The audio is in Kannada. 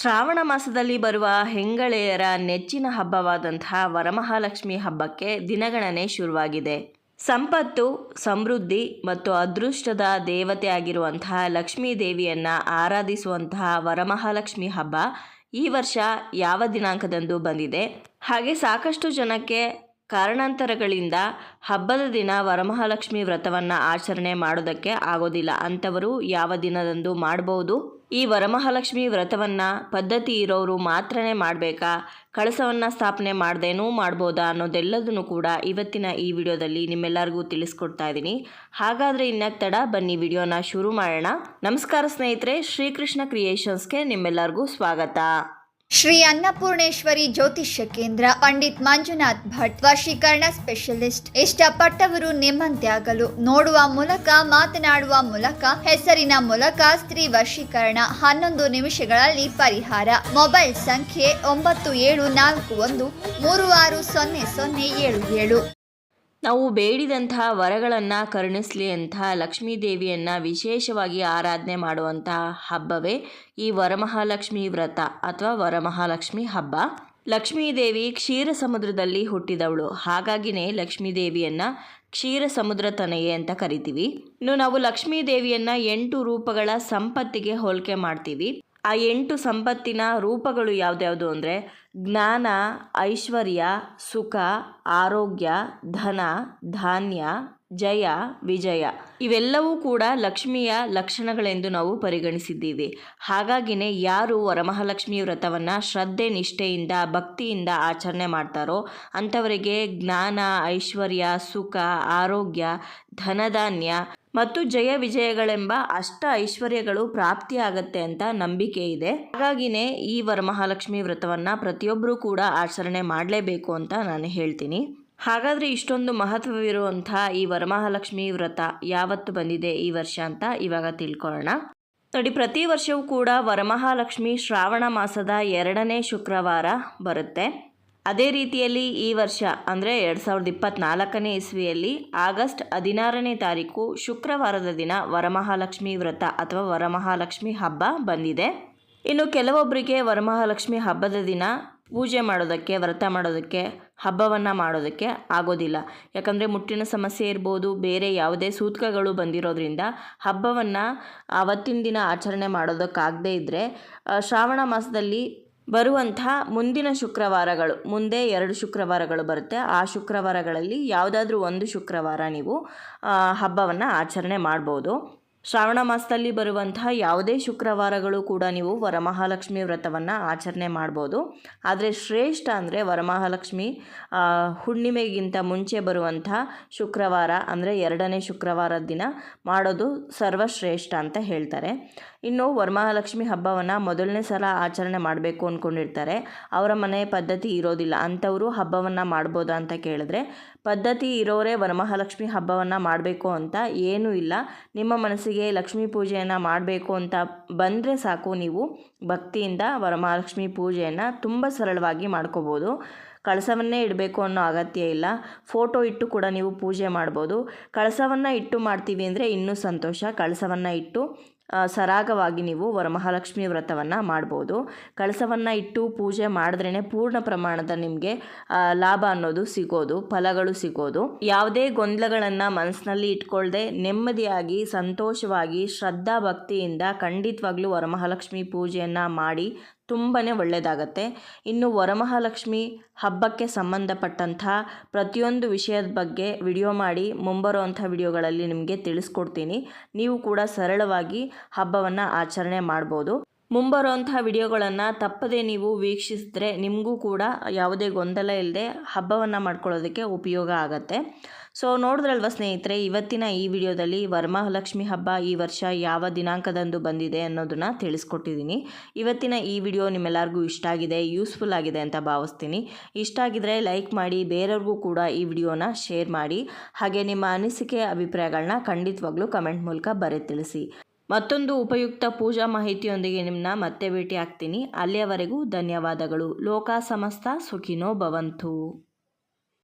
ಶ್ರಾವಣ ಮಾಸದಲ್ಲಿ ಬರುವ ಹೆಂಗಳೆಯರ ನೆಚ್ಚಿನ ಹಬ್ಬವಾದಂತಹ ವರಮಹಾಲಕ್ಷ್ಮಿ ಹಬ್ಬಕ್ಕೆ ದಿನಗಣನೆ ಶುರುವಾಗಿದೆ. ಸಂಪತ್ತು, ಸಮೃದ್ಧಿ ಮತ್ತು ಅದೃಷ್ಟದ ದೇವತೆ ಆಗಿರುವಂತಹ ಲಕ್ಷ್ಮೀ ದೇವಿಯನ್ನು ಆರಾಧಿಸುವಂತಹ ವರಮಹಾಲಕ್ಷ್ಮಿ ಹಬ್ಬ ಈ ವರ್ಷ ಯಾವ ದಿನಾಂಕದಂದು ಬಂದಿದೆ? ಹಾಗೆ ಸಾಕಷ್ಟು ಜನಕ್ಕೆ ಕಾರಣಾಂತರಗಳಿಂದ ಹಬ್ಬದ ದಿನ ವರಮಹಾಲಕ್ಷ್ಮಿ ವ್ರತವನ್ನು ಆಚರಣೆ ಮಾಡೋದಕ್ಕೆ ಆಗೋದಿಲ್ಲ. ಅಂಥವರು ಯಾವ ದಿನದಂದು ಮಾಡಬಹುದು ಈ ವರಮಹಾಲಕ್ಷ್ಮಿ ವ್ರತವನ್ನು ಪದ್ಧತಿ ಇರೋರು ಮಾತ್ರನೇ ಮಾಡಬೇಕಾ? ಕಳಸವನ್ನು ಸ್ಥಾಪನೆ ಮಾಡ್ದೇನೂ ಮಾಡ್ಬೋದಾ ಅನ್ನೋದೆಲ್ಲದನ್ನು ಕೂಡ ಇವತ್ತಿನ ಈ ವಿಡಿಯೋದಲ್ಲಿ ನಿಮ್ಮೆಲ್ಲರಿಗೂ ತಿಳಿಸ್ಕೊಡ್ತಾ ಇದ್ದೀನಿ. ಹಾಗಾದರೆ ಇನ್ನಕ್ಕೆ ತಡ? ಬನ್ನಿ ವಿಡಿಯೋನ ಶುರು ಮಾಡೋಣ. ನಮಸ್ಕಾರ ಸ್ನೇಹಿತರೆ, ಶ್ರೀಕೃಷ್ಣ ಕ್ರಿಯೇಷನ್ಸ್ಗೆ ನಿಮ್ಮೆಲ್ಲರಿಗೂ ಸ್ವಾಗತ. ಶ್ರೀ ಅನ್ನಪೂರ್ಣೇಶ್ವರಿ ಜ್ಯೋತಿಷ್ಯ ಕೇಂದ್ರ ಪಂಡಿತ್ ಮಂಜುನಾಥ್ ಭಟ್ ವಶೀಕರಣ ಸ್ಪೆಷಲಿಸ್ಟ್. ಇಷ್ಟಪಟ್ಟವರು ನಿಮ್ಮಂತೆ ಆಗಲು ನೋಡುವ ಮೂಲಕ, ಮಾತನಾಡುವ ಮೂಲಕ, ಹೆಸರಿನ ಮೂಲಕ ಸ್ತ್ರೀ ವಶೀಕರಣ ಹನ್ನೊಂದು ನಿಮಿಷಗಳಲ್ಲಿ ಪರಿಹಾರ. ಮೊಬೈಲ್ ಸಂಖ್ಯೆ ಒಂಬತ್ತು ಏಳು ನಾಲ್ಕು ಒಂದು ಮೂರು ಆರು ಸೊನ್ನೆ ಸೊನ್ನೆ ಏಳು ಏಳು. ನಾವು ಬೇಡಿದಂತಹ ವರಗಳನ್ನು ಕರುಣಿಸಲಿ ಅಂತ ಲಕ್ಷ್ಮೀ ದೇವಿಯನ್ನು ವಿಶೇಷವಾಗಿ ಆರಾಧನೆ ಮಾಡುವಂತಹ ಹಬ್ಬವೇ ಈ ವರಮಹಾಲಕ್ಷ್ಮಿ ವ್ರತ ಅಥವಾ ವರಮಹಾಲಕ್ಷ್ಮಿ ಹಬ್ಬ. ಲಕ್ಷ್ಮೀದೇವಿ ಕ್ಷೀರ ಸಮುದ್ರದಲ್ಲಿ ಹುಟ್ಟಿದವಳು. ಹಾಗಾಗಿನೇ ಲಕ್ಷ್ಮೀ ದೇವಿಯನ್ನು ಕ್ಷೀರ ಸಮುದ್ರ ತನೆಯೇ ಅಂತ ಕರಿತೀವಿ. ಇನ್ನು ನಾವು ಲಕ್ಷ್ಮೀ ದೇವಿಯನ್ನು ಎಂಟು ರೂಪಗಳ ಸಂಪತ್ತಿಗೆ ಹೋಲಿಕೆ ಮಾಡ್ತೀವಿ. ಆ ಎಂಟು ಸಂಪತ್ತಿನ ರೂಪಗಳು ಯಾವುದ್ಯಾವುದು ಅಂದರೆ ಜ್ಞಾನ ಐಶ್ವರ್ಯ ಸುಖ ಆರೋಗ್ಯ ಧನ ಧಾನ್ಯ ಜಯ, ವಿಜಯ. ಇವೆಲ್ಲವೂ ಕೂಡ ಲಕ್ಷ್ಮಿಯ ಲಕ್ಷಣಗಳೆಂದು ನಾವು ಪರಿಗಣಿಸಿದ್ದೀವಿ. ಹಾಗಾಗಿನೇ ಯಾರು ವರಮಹಾಲಕ್ಷ್ಮಿ ವ್ರತವನ್ನು ಶ್ರದ್ಧೆ, ನಿಷ್ಠೆಯಿಂದ, ಭಕ್ತಿಯಿಂದ ಆಚರಣೆ ಮಾಡ್ತಾರೋ ಅಂಥವರಿಗೆ ಜ್ಞಾನ, ಐಶ್ವರ್ಯ, ಸುಖ, ಆರೋಗ್ಯ, ಧನಧಾನ್ಯ ಮತ್ತು ಜಯ ವಿಜಯಗಳೆಂಬ ಅಷ್ಟ ಐಶ್ವರ್ಯಗಳು ಪ್ರಾಪ್ತಿಯಾಗತ್ತೆ ಅಂತ ನಂಬಿಕೆ ಇದೆ. ಹಾಗಾಗಿನೇ ಈ ವರಮಹಾಲಕ್ಷ್ಮಿ ವ್ರತವನ್ನು ಪ್ರತಿಯೊಬ್ಬರೂ ಕೂಡ ಆಚರಣೆ ಮಾಡಲೇಬೇಕು ಅಂತ ನಾನು ಹೇಳ್ತೀನಿ. ಹಾಗಾದರೆ ಇಷ್ಟೊಂದು ಮಹತ್ವವಿರುವಂಥ ಈ ವರಮಹಾಲಕ್ಷ್ಮಿ ವ್ರತ ಯಾವತ್ತು ಬಂದಿದೆ ಈ ವರ್ಷ ಅಂತ ಇವಾಗ ತಿಳ್ಕೊಳ್ಳೋಣ. ನೋಡಿ, ಪ್ರತಿ ವರ್ಷವೂ ಕೂಡ ವರಮಹಾಲಕ್ಷ್ಮಿ ಶ್ರಾವಣ ಮಾಸದ ಎರಡನೇ ಶುಕ್ರವಾರ ಬರುತ್ತೆ. ಅದೇ ರೀತಿಯಲ್ಲಿ ಈ ವರ್ಷ ಅಂದರೆ ಎರಡು ಸಾವಿರದ ಇಪ್ಪತ್ತ್ನಾಲ್ಕನೇ ಇಸ್ವಿಯಲ್ಲಿ ಆಗಸ್ಟ್ ಹದಿನಾರನೇ ತಾರೀಕು ಶುಕ್ರವಾರದ ದಿನ ವರಮಹಾಲಕ್ಷ್ಮಿ ವ್ರತ ಅಥವಾ ವರಮಹಾಲಕ್ಷ್ಮಿ ಹಬ್ಬ ಬಂದಿದೆ. ಇನ್ನು ಕೆಲವೊಬ್ಬರಿಗೆ ವರಮಹಾಲಕ್ಷ್ಮಿ ಹಬ್ಬದ ದಿನ ಪೂಜೆ ಮಾಡೋದಕ್ಕೆ, ವ್ರತ ಮಾಡೋದಕ್ಕೆ, ಹಬ್ಬವನ್ನು ಮಾಡೋದಕ್ಕೆ ಆಗೋದಿಲ್ಲ. ಯಾಕಂದರೆ ಮುಟ್ಟಿನ ಸಮಸ್ಯೆ ಇರ್ಬೋದು, ಬೇರೆ ಯಾವುದೇ ಸೂತ್ಕಗಳು ಬಂದಿರೋದ್ರಿಂದ ಹಬ್ಬವನ್ನು ಆವತ್ತಿನ ದಿನ ಆಚರಣೆ ಮಾಡೋದಕ್ಕಾಗದೇ ಇದ್ದರೆ ಶ್ರಾವಣ ಮಾಸದಲ್ಲಿ ಬರುವಂಥ ಮುಂದಿನ ಶುಕ್ರವಾರಗಳು, ಮುಂದೆ ಎರಡು ಶುಕ್ರವಾರಗಳು ಬರುತ್ತೆ. ಆ ಶುಕ್ರವಾರಗಳಲ್ಲಿ ಯಾವುದಾದ್ರೂ ಒಂದು ಶುಕ್ರವಾರ ನೀವು ಹಬ್ಬವನ್ನು ಆಚರಣೆ ಮಾಡ್ಬೋದು. ಶ್ರಾವಣ ಮಾಸದಲ್ಲಿ ಬರುವಂತಹ ಯಾವುದೇ ಶುಕ್ರವಾರಗಳು ಕೂಡ ನೀವು ವರಮಹಾಲಕ್ಷ್ಮಿ ವ್ರತವನ್ನು ಆಚರಣೆ ಮಾಡ್ಬೋದು. ಆದರೆ ಶ್ರೇಷ್ಠ ಅಂದರೆ ವರಮಹಾಲಕ್ಷ್ಮಿ ಹುಣ್ಣಿಮೆಗಿಂತ ಮುಂಚೆ ಬರುವಂಥ ಶುಕ್ರವಾರ ಅಂದರೆ ಎರಡನೇ ಶುಕ್ರವಾರದ ದಿನ ಮಾಡೋದು ಸರ್ವಶ್ರೇಷ್ಠ ಅಂತ ಹೇಳ್ತಾರೆ. ಇನ್ನು ವರಮಹಾಲಕ್ಷ್ಮಿ ಹಬ್ಬವನ್ನು ಮೊದಲನೇ ಸಲ ಆಚರಣೆ ಮಾಡಬೇಕು ಅಂದ್ಕೊಂಡಿರ್ತಾರೆ ಅವರ ಮನೆ ಪದ್ಧತಿ ಇರೋದಿಲ್ಲ. ಅಂಥವರು ಹಬ್ಬವನ್ನು ಮಾಡ್ಬೋದಾ ಅಂತ ಕೇಳಿದ್ರೆ, ಪದ್ಧತಿ ಇರೋರೇ ವರಮಹಾಲಕ್ಷ್ಮಿ ಹಬ್ಬವನ್ನು ಮಾಡಬೇಕು ಅಂತ ಏನೂ ಇಲ್ಲ. ನಿಮ್ಮ ಮನಸ್ಸಿಗೆ ಲಕ್ಷ್ಮೀ ಪೂಜೆಯನ್ನು ಮಾಡಬೇಕು ಅಂತ ಬಂದರೆ ಸಾಕು ನೀವು. ಭಕ್ತಿಯಿಂದ ವರಮಹಾಲಕ್ಷ್ಮಿ ಪೂಜೆಯನ್ನು ತುಂಬ ಸರಳವಾಗಿ ಮಾಡ್ಕೋಬೋದು. ಕಳಸವನ್ನೇ ಇಡಬೇಕು ಅನ್ನೋ ಅಗತ್ಯ ಇಲ್ಲ. ಫೋಟೋ ಇಟ್ಟು ಕೂಡ ನೀವು ಪೂಜೆ ಮಾಡ್ಬೋದು. ಕಳಸವನ್ನು ಇಟ್ಟು ಮಾಡ್ತೀವಿ ಅಂದರೆ ಇನ್ನೂ ಸಂತೋಷ. ಕಳಸವನ್ನು ಇಟ್ಟು ಸರಾಗವಾಗಿ ನೀವು ವರಮಹಾಲಕ್ಷ್ಮಿ ವ್ರತವನ್ನು ಮಾಡ್ಬೋದು. ಕಳಸವನ್ನು ಇಟ್ಟು ಪೂಜೆ ಮಾಡಿದ್ರೇ ಪೂರ್ಣ ಪ್ರಮಾಣದ ನಿಮಗೆ ಲಾಭ ಅನ್ನೋದು ಸಿಗೋದು, ಫಲಗಳು ಸಿಗೋದು. ಯಾವುದೇ ಗೊಂದಲಗಳನ್ನು ಮನಸ್ಸಿನಲ್ಲಿ ಇಟ್ಕೊಳ್ಳದೆ ನೆಮ್ಮದಿಯಾಗಿ, ಸಂತೋಷವಾಗಿ ಶ್ರದ್ಧಾ ಭಕ್ತಿಯಿಂದ ಖಂಡಿತವಾಗ್ಲೂ ವರಮಹಾಲಕ್ಷ್ಮಿ ಪೂಜೆಯನ್ನು ಮಾಡಿ ತುಂಬಾ ಒಳ್ಳೆಯದಾಗತ್ತೆ ಇನ್ನು ವರಮಹಾಲಕ್ಷ್ಮಿ ಹಬ್ಬಕ್ಕೆ ಸಂಬಂಧಪಟ್ಟಂಥ ಪ್ರತಿಯೊಂದು ವಿಷಯದ ಬಗ್ಗೆ ವಿಡಿಯೋ ಮಾಡಿ ಮುಂಬರುವಂಥ ವಿಡಿಯೋಗಳಲ್ಲಿ ನಿಮಗೆ ತಿಳಿಸ್ಕೊಡ್ತೀನಿ. ನೀವು ಕೂಡ ಸರಳವಾಗಿ ಹಬ್ಬವನ್ನು ಆಚರಣೆ ಮಾಡ್ಬೋದು. ಮುಂಬರುವಂತಹ ವಿಡಿಯೋಗಳನ್ನು ತಪ್ಪದೇ ನೀವು ವೀಕ್ಷಿಸಿದ್ರೆ ನಿಮಗೂ ಕೂಡ ಯಾವುದೇ ಗೊಂದಲ ಇಲ್ಲದೆ ಹಬ್ಬವನ್ನು ಮಾಡ್ಕೊಳ್ಳೋದಕ್ಕೆ ಉಪಯೋಗ ಆಗುತ್ತೆ. ಸೊ ನೋಡಿದ್ರಲ್ವ ಸ್ನೇಹಿತರೆ, ಇವತ್ತಿನ ಈ ವಿಡಿಯೋದಲ್ಲಿ ವರಮಹಾಲಕ್ಷ್ಮಿ ಹಬ್ಬ ಈ ವರ್ಷ ಯಾವ ದಿನಾಂಕದಂದು ಬಂದಿದೆ ಅನ್ನೋದನ್ನು ತಿಳಿಸ್ಕೊಟ್ಟಿದ್ದೀನಿ. ಇವತ್ತಿನ ಈ ವಿಡಿಯೋ ನಿಮ್ಮೆಲ್ಲರಿಗೂ ಇಷ್ಟ ಆಗಿದೆ, ಯೂಸ್ಫುಲ್ ಆಗಿದೆ ಅಂತ ಭಾವಿಸ್ತೀನಿ. ಇಷ್ಟ ಆಗಿದ್ರೆ ಲೈಕ್ ಮಾಡಿ, ಬೇರೆಯವ್ರಿಗೂ ಕೂಡ ಈ ವಿಡಿಯೋನ ಶೇರ್ ಮಾಡಿ. ಹಾಗೆ ನಿಮ್ಮ ಅನಿಸಿಕೆ ಅಭಿಪ್ರಾಯಗಳನ್ನ ಖಂಡಿತವಾಗ್ಲೂ ಕಮೆಂಟ್ ಮೂಲಕ ಬರೆ ತಿಳಿಸಿ. ಮತ್ತೊಂದು ಉಪಯುಕ್ತ ಪೂಜಾ ಮಾಹಿತಿಯೊಂದಿಗೆ ನಿಮ್ಮನ್ನ ಮತ್ತೆ ಭೇಟಿ ಆಗ್ತೀನಿ ಅಲ್ಲಿಯವರೆಗೂ ಧನ್ಯವಾದಗಳು. ಲೋಕ ಸಮಸ್ತ, ಸುಖಿನೋ ಭವಂತು.